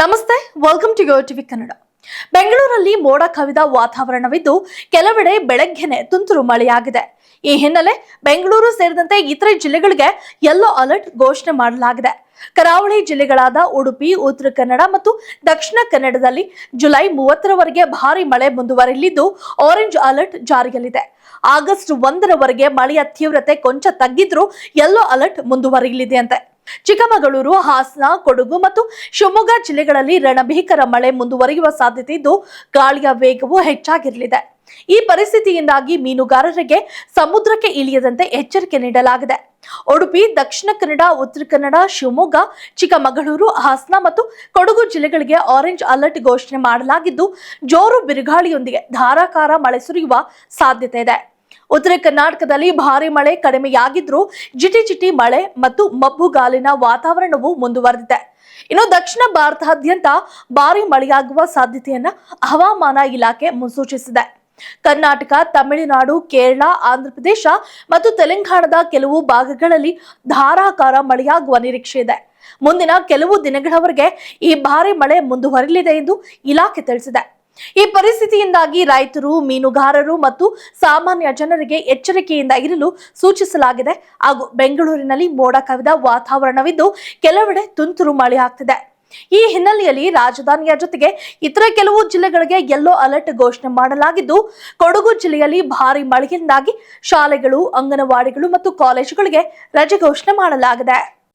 ನಮಸ್ತೆ welcome to yo TV Kannada ಬೆಂಗಳೂರಲ್ಲಿ ಮೋಡ ಕವಿದ ವಾತಾವರಣವಿದ್ದು ಕೆಲವೆಡೆ ಬೆಳಗ್ಗೆನೆ ತುಂತುರು ಮಳೆಯಾಗಿದೆ. ಈ ಹಿನ್ನೆಲೆ ಬೆಂಗಳೂರು ಸೇರಿದಂತೆ ಇತರೆ ಜಿಲ್ಲೆಗಳಿಗೆ ಯೆಲ್ಲೋ ಅಲರ್ಟ್ ಘೋಷಣೆ ಮಾಡಲಾಗಿದೆ. ಕರಾವಳಿ ಜಿಲ್ಲೆಗಳಾದ ಉಡುಪಿ, ಉತ್ತರ ಕನ್ನಡ ಮತ್ತು ದಕ್ಷಿಣ ಕನ್ನಡದಲ್ಲಿ ಜುಲೈ ಮೂವತ್ತರವರೆಗೆ ಭಾರಿ ಮಳೆ ಮುಂದುವರಿಯಲಿದ್ದು ಆರೆಂಜ್ ಅಲರ್ಟ್ ಜಾರಿಯಲ್ಲಿದೆ. ಆಗಸ್ಟ್ ಒಂದರವರೆಗೆ ಮಳೆಯ ತೀವ್ರತೆ ಕೊಂಚ ತಗ್ಗಿದ್ರೂ ಯೆಲ್ಲೋ ಅಲರ್ಟ್ ಮುಂದುವರಿಯಲಿದೆ ಅಂತೆ. ಚಿಕ್ಕಮಗಳೂರು, ಹಾಸನ, ಕೊಡಗು ಮತ್ತು ಶಿವಮೊಗ್ಗ ಜಿಲ್ಲೆಗಳಲ್ಲಿ ರಣಭೀಕರ ಮಳೆ ಮುಂದುವರಿಯುವ ಸಾಧ್ಯತೆ ಇದ್ದು, ಗಾಳಿಯ ವೇಗವು ಹೆಚ್ಚಾಗಿರಲಿದೆ. ಈ ಪರಿಸ್ಥಿತಿಯಿಂದಾಗಿ ಮೀನುಗಾರರಿಗೆ ಸಮುದ್ರಕ್ಕೆ ಇಳಿಯದಂತೆ ಎಚ್ಚರಿಕೆ ನೀಡಲಾಗಿದೆ. ಉಡುಪಿ, ದಕ್ಷಿಣ ಕನ್ನಡ, ಉತ್ತರ ಕನ್ನಡ, ಶಿವಮೊಗ್ಗ, ಚಿಕ್ಕಮಗಳೂರು, ಹಾಸನ ಮತ್ತು ಕೊಡಗು ಜಿಲ್ಲೆಗಳಿಗೆ ಆರೆಂಜ್ ಅಲರ್ಟ್ ಘೋಷಣೆ ಮಾಡಲಾಗಿದ್ದು, ಜೋರು ಬಿರುಗಾಳಿಯೊಂದಿಗೆ ಧಾರಾಕಾರ ಮಳೆ ಸುರಿಯುವ ಸಾಧ್ಯತೆ ಇದೆ. ಉತ್ತರ ಕರ್ನಾಟಕದಲ್ಲಿ ಭಾರಿ ಮಳೆ ಕಡಿಮೆಯಾಗಿದ್ರೂ ಜಿಟಿ ಜಿಟಿ ಮಳೆ ಮತ್ತು ಮಬ್ಬುಗಾಲಿನ ವಾತಾವರಣವು ಮುಂದುವರೆದಿದೆ. ಇನ್ನು ದಕ್ಷಿಣ ಭಾರತಾದ್ಯಂತ ಭಾರಿ ಮಳೆಯಾಗುವ ಸಾಧ್ಯತೆಯನ್ನ ಹವಾಮಾನ ಇಲಾಖೆ ಮುನ್ಸೂಚಿಸಿದೆ. ಕರ್ನಾಟಕ, ತಮಿಳುನಾಡು, ಕೇರಳ, ಆಂಧ್ರಪ್ರದೇಶ ಮತ್ತು ತೆಲಂಗಾಣದ ಕೆಲವು ಭಾಗಗಳಲ್ಲಿ ಧಾರಾಕಾರ ಮಳೆಯಾಗುವ ನಿರೀಕ್ಷೆ ಇದೆ. ಮುಂದಿನ ಕೆಲವು ದಿನಗಳವರೆಗೆ ಈ ಭಾರಿ ಮಳೆ ಮುಂದುವರಿಯಲಿದೆ ಎಂದು ಇಲಾಖೆ ತಿಳಿಸಿದೆ. ಈ ಪರಿಸ್ಥಿತಿಯಿಂದಾಗಿ ರೈತರು, ಮೀನುಗಾರರು ಮತ್ತು ಸಾಮಾನ್ಯ ಜನರಿಗೆ ಎಚ್ಚರಿಕೆಯಿಂದ ಇರಲು ಸೂಚಿಸಲಾಗಿದೆ. ಹಾಗೂ ಬೆಂಗಳೂರಿನಲ್ಲಿ ಮೋಡ ಕವಿದ ವಾತಾವರಣವಿದ್ದು ಕೆಲವೆಡೆ ತುಂತುರು ಮಳೆ ಆಗ್ತಿದೆ. ಈ ಹಿನ್ನೆಲೆಯಲ್ಲಿ ರಾಜಧಾನಿಯ ಜೊತೆಗೆ ಇತರ ಕೆಲವು ಜಿಲ್ಲೆಗಳಿಗೆ ಯೆಲ್ಲೋ ಅಲರ್ಟ್ ಘೋಷಣೆ ಮಾಡಲಾಗಿದ್ದು, ಕೊಡಗು ಜಿಲ್ಲೆಯಲ್ಲಿ ಭಾರಿ ಮಳೆಯಿಂದಾಗಿ ಶಾಲೆಗಳು, ಅಂಗನವಾಡಿಗಳು ಮತ್ತು ಕಾಲೇಜುಗಳಿಗೆ ರಜೆ ಘೋಷಣೆ ಮಾಡಲಾಗಿದೆ.